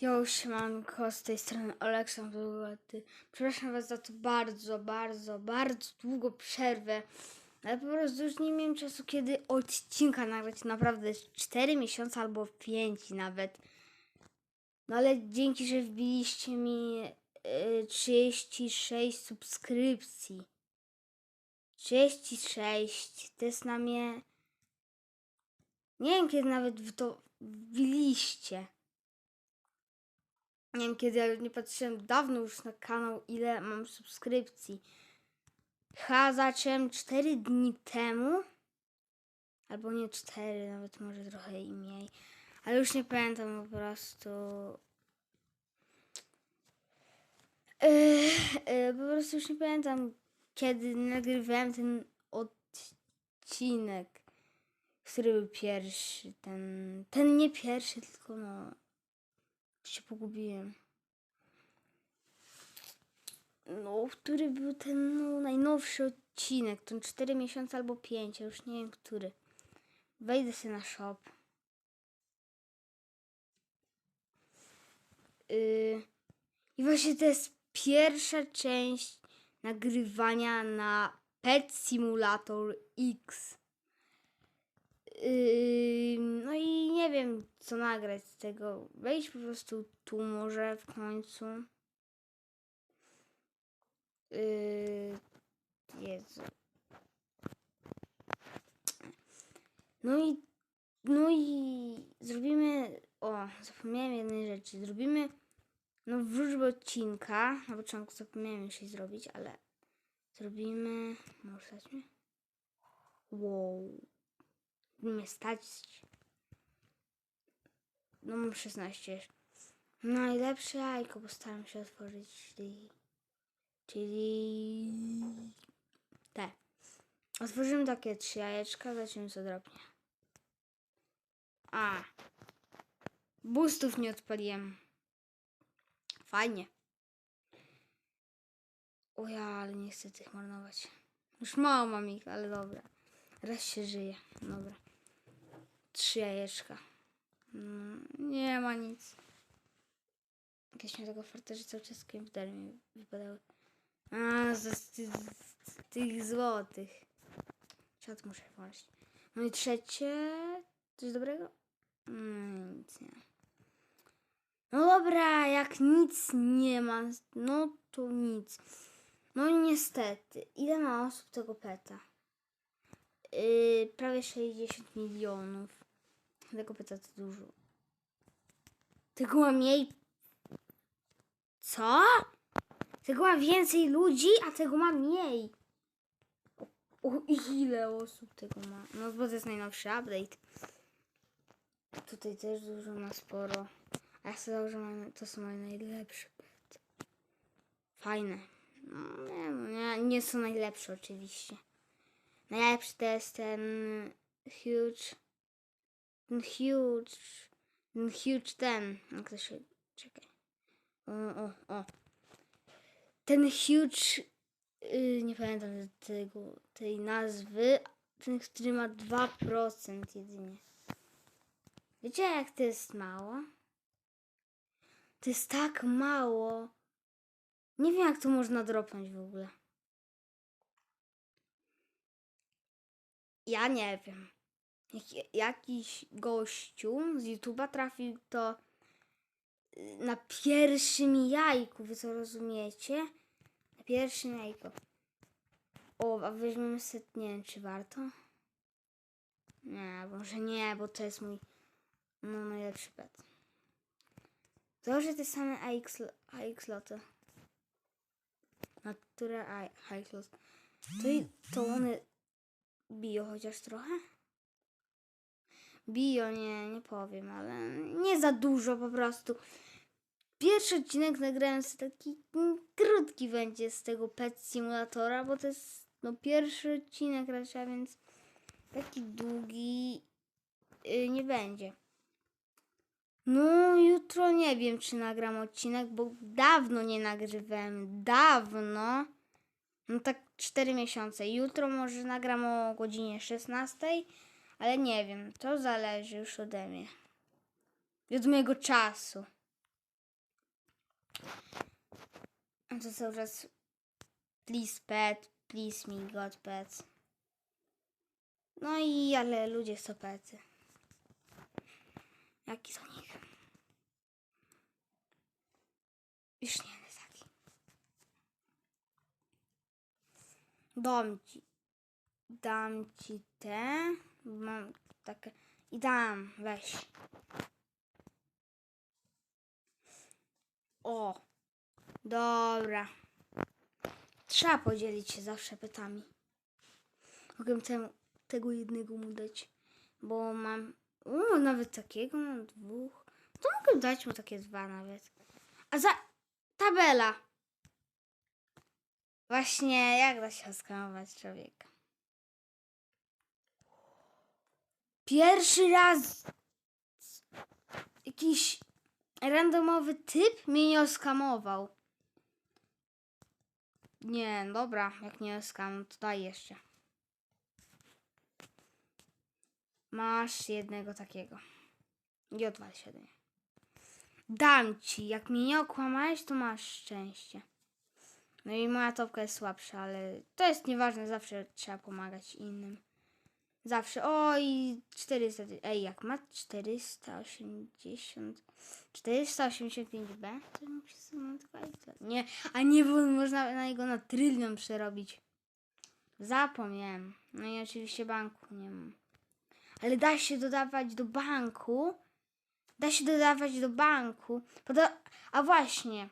Jo, siemanko, z tej strony Oleksandr Długoty. Przepraszam was za to bardzo, bardzo, bardzo długo przerwę. Ale po prostu już nie miałem czasu, kiedy odcinka nagrać. Naprawdę jest 4 miesiące albo 5 nawet. No ale dzięki, że wbiliście mi y, 36 subskrypcji. 36. To jest na mnie... Nie wiem, kiedy nawet w to wbiliście. Nie wiem kiedy, ale nie patrzyłem dawno już na kanał, ile mam subskrypcji. Chyba zacząłem 4 dni temu. Albo nie 4, nawet może trochę i mniej. Ale już nie pamiętam po prostu. Yy, yy, po prostu już nie pamiętam, kiedy nagrywałem ten odcinek, który był pierwszy. Ten, ten nie pierwszy, tylko no się pogubiłem. No, który był ten no, najnowszy odcinek? Ten 4 miesiące albo 5, ja już nie wiem który. Wejdę sobie na shop. Yy, I właśnie to jest pierwsza część nagrywania na Pet Simulator X. No i nie wiem, co nagrać z tego. Wejdź po prostu tu może w końcu. Yy, Jezu. No i, no i zrobimy, o, zapomniałem jednej rzeczy. Zrobimy, no wróżbę odcinka. Na początku zapomniałem jej zrobić, ale zrobimy, może stać mnie? Wow mnie stać. No mam 16. Najlepsze jajko postaram się otworzyć, czyli... Czyli... Te. Otworzymy takie trzy jajeczka, zobaczymy co drobnie. A. Boostów nie odpaliłem. Fajnie. O ja, ale nie chcę tych marnować. Już mało mam ich, ale dobra. Raz się żyje. Dobra. Trzy jajeczka. Mm, nie ma nic. Jakieś miał tego farta, że cały czas mi wypadały. A, z, z, z, z tych złotych. Czat muszę włączyć. No i trzecie. Coś dobrego? Mm, nic nie. No dobra, jak nic nie ma, no to nic. No niestety, ile ma osób tego peta? Yy, prawie 60 milionów. Tego to dużo. Tego ma mniej. Co? Tego ma więcej ludzi, a tego ma mniej. O, o ile osób tego ma? No bo to jest najnowszy update. Tutaj też dużo ma sporo. A ja sobie założę, że to są moje najlepsze. Fajne. No, nie, nie, nie są najlepsze oczywiście. Najlepszy to jest ten huge. Ten huge. Ten huge ten. Jak to się. Czekaj. O, o, o. Ten huge. Yy, nie pamiętam tego, tej nazwy. Ten, który ma 2% jedynie. Wiecie, jak to jest mało? To jest tak mało. Nie wiem, jak to można dropnąć w ogóle. Ja nie wiem. Jak, jakiś gościu z YouTube'a trafił to y, na pierwszym jajku, wy co rozumiecie? Na pierwszym jajku. O, a weźmiemy set, nie wiem, czy warto? Nie, może nie, bo to jest mój no, najlepszy pet. Założę te same AX, AX loty. Na które AX lot. To, i- to one Bio chociaż trochę? Bio nie, nie powiem, ale nie za dużo po prostu. Pierwszy odcinek nagrałem sobie taki krótki będzie z tego Pet Simulatora, bo to jest no pierwszy odcinek raczej, więc taki długi yy, nie będzie. No jutro nie wiem, czy nagram odcinek, bo dawno nie nagrywałem. Dawno. No tak 4 miesiące. Jutro może nagram o godzinie 16, ale nie wiem. To zależy już ode mnie. I od mojego czasu. A to cały czas please pet, please me god pets. No i ale ludzie są pety. Jaki są nich? Już nie wiem taki. Dam ci. Dam ci te. Mam takie. I dam, weź. O. Dobra. Trzeba podzielić się zawsze pytami. Mogę temu, tego jednego mu dać, bo mam. O, nawet takiego mam dwóch. To mogę dać mu takie dwa nawet. A za. Tabela. Właśnie, jak da się oskamować człowieka? Pierwszy raz jakiś randomowy typ mnie nie oskamował. Nie, dobra, jak nie skam, to daj jeszcze. Masz jednego takiego. I odwal się. Dam ci, jak mnie nie okłamałeś, to masz szczęście. No i moja topka jest słabsza, ale to jest nieważne, zawsze trzeba pomagać innym. Zawsze. Oj, 400. Ej, jak ma 480. 485B? To mu przesunął tylko ekspert. Nie, a nie, bo można na niego na trylion przerobić. Zapomniałem. No i oczywiście banku nie mam. Ale da się dodawać do banku. Da się dodawać do banku. Poda a właśnie.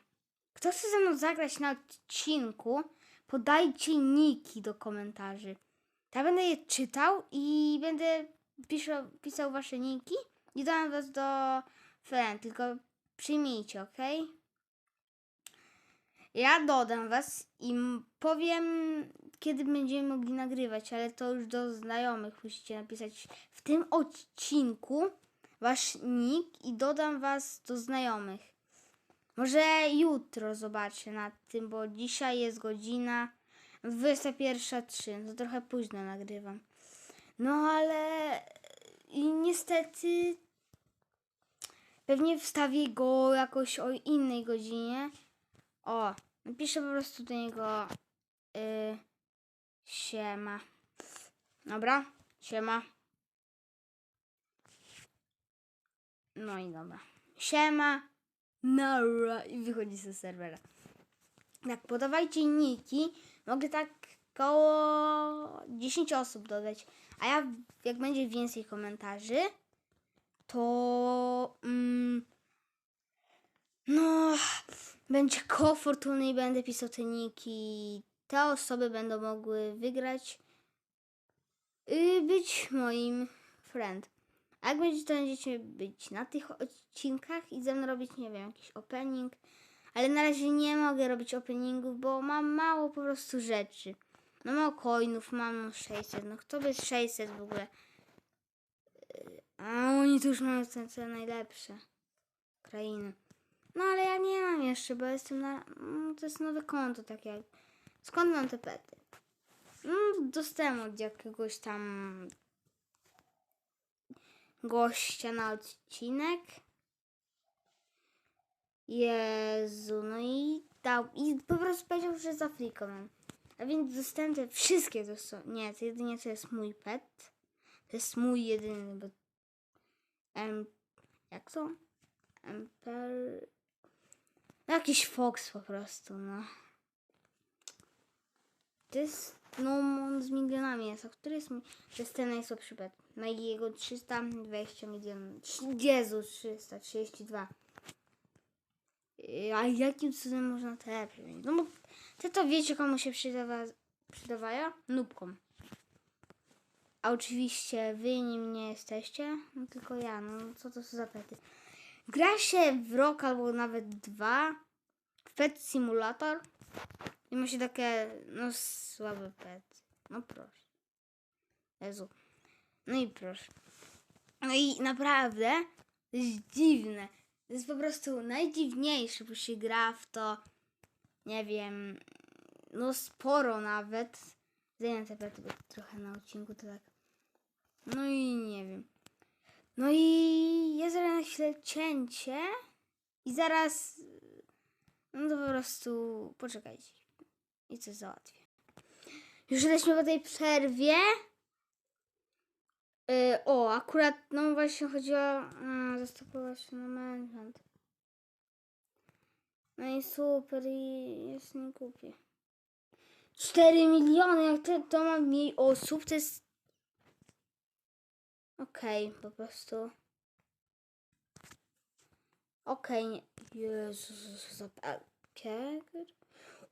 Kto chce ze mną zagrać na odcinku, podajcie niki do komentarzy. Ja będę je czytał i będę pisał, pisał wasze niki i dam was do friend, tylko przyjmijcie, ok? Ja dodam was i powiem, kiedy będziemy mogli nagrywać, ale to już do znajomych musicie napisać w tym odcinku wasz nick i dodam was do znajomych. Może jutro zobaczę nad tym, bo dzisiaj jest godzina 21.03. To trochę późno nagrywam. No ale i niestety pewnie wstawię go jakoś o innej godzinie. O, napiszę po prostu do niego y, siema. Dobra, siema. No i dobra. Siema. Nara. I wychodzi ze serwera. Tak, podawajcie niki. Mogę tak koło 10 osób dodać. A ja, jak będzie więcej komentarzy, to. Mm, no. Będzie koło fortuny i będę pisał te niki. Te osoby będą mogły wygrać. I być moim friend. A jak będziecie, to będziecie być na tych odcinkach i ze mną robić, nie wiem, jakiś opening. Ale na razie nie mogę robić openingów, bo mam mało po prostu rzeczy. No mało coinów, mam 600. No kto by 600 w ogóle? Yy, A oni tu już mają te, te najlepsze krainy. No ale ja nie mam jeszcze, bo jestem na... mm, To jest nowe konto, tak jak... Skąd mam te pety? No, dostałem od jakiegoś tam gościa na odcinek. Jezu, no i dał. I po prostu powiedział, że z Afriką mam. A więc dostałem te wszystkie to są. Nie, to jedynie to jest mój pet. To jest mój jedyny, bo. Em, jak to? Emper. No, jakiś Fox po prostu, no. To jest. No, on z milionami jest. A który jest? To jest ten najsłabszy pet. Na jego 320 milionów. Jezu, 332. A jakim cudem można te? No bo ty to wiecie, komu się przydawa, przydawają? Nubkom. A oczywiście wy nim nie jesteście, no tylko ja, no co to są za pety? Gra się w rok albo nawet dwa w Pet Simulator i ma się takie, no słabe pety. No proszę. Jezu. No i proszę. No i naprawdę to jest dziwne. To jest po prostu najdziwniejsze, bo się gra w to, nie wiem, no sporo nawet. Zajmę bo trochę na odcinku to tak. No i nie wiem. No i ja zrobię na chwilę cięcie i zaraz No to po prostu poczekajcie. I coś załatwię. Już jesteśmy po tej przerwie. Yy, o, akurat, no właśnie chodziło o zastopować na management. No i super, i jest nie kupię. 4 miliony, jak to, to ma mniej osób, to jest... Okej, po prostu. Okej, nie. Jezus, za pakiet.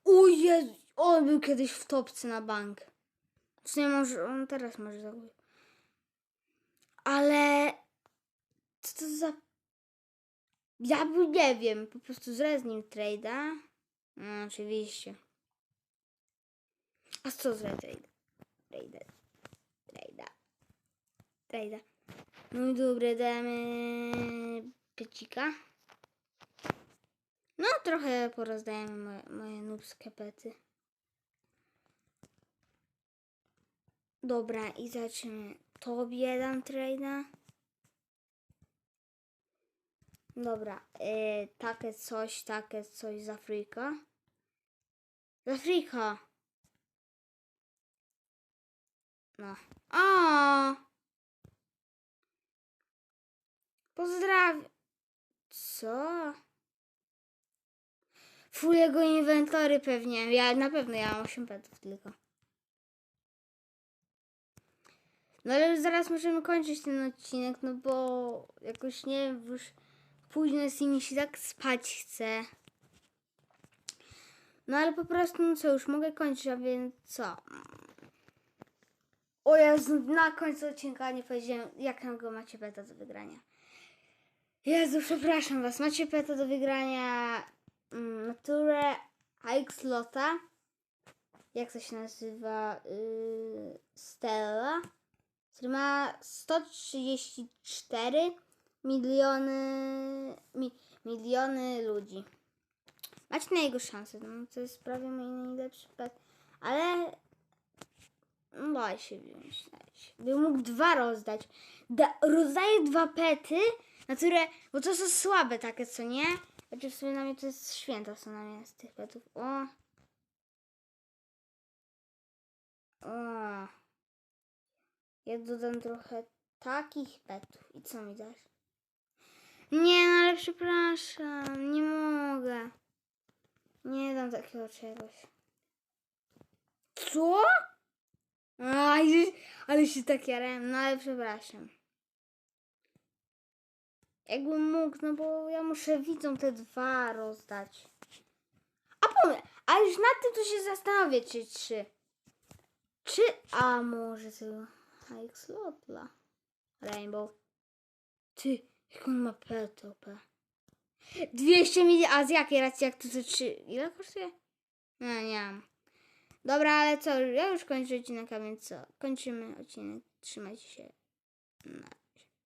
O Jezu, on był kiedyś w topce na bank. W nie może, on teraz może zakupić. Ale... Co to za... Ja nie wiem, po prostu zrę z nim trade'a. No, oczywiście. A co zrę trade'a? Trade'a. Trade'a. Trade'a. No i dobra, damy pecika. No, trochę porozdajemy moje, moje nubskie pety. Dobra, i zaczniemy. Tobie dam trade'a. Dobra, y, takie coś, takie coś z Afryka. Z Afryka. No. O! Pozdrawiam. Co? Full jego inwentory pewnie. Ja na pewno ja mam 8 petów tylko. No ale zaraz możemy kończyć ten odcinek, no bo jakoś nie wiem, już późno jest i mi się tak spać chce. No ale po prostu, no co, już mogę kończyć, a więc co? O Jezu, na końcu odcinka nie powiedziałem, jakiego macie beta do wygrania. Jezu, przepraszam was, macie beta do wygrania mm, Naturę Lota. Jak to się nazywa? Yy, Stella który ma 134 miliony, mi, miliony ludzi. Macie na jego szansę, no to jest prawie mój najlepszy pet, ale no daj się wziąć, daj się. Bym mógł dwa rozdać. Da, rozdaję dwa pety, na które, bo to są słabe takie, co nie? Znaczy w sumie na mnie to jest święta są na mnie z tych petów. O. Ja dodam trochę takich petów. I co mi dasz? Nie, no ale przepraszam, nie mogę. Nie dam takiego czegoś. Co? Aj, ale się tak jarałem, no ale przepraszam. Jakbym mógł, no bo ja muszę widzom te dwa rozdać. A powiem, a już nad tym to się zastanowię, czy trzy. Czy, a może tego. Axolotla. Rainbow. Ty, jak on ma petopę. 200 milionów, a z jakiej racji, jak to za 3, ile kosztuje? No, nie mam. Dobra, ale co, ja już kończę odcinek, a więc co, kończymy odcinek, trzymajcie się. Na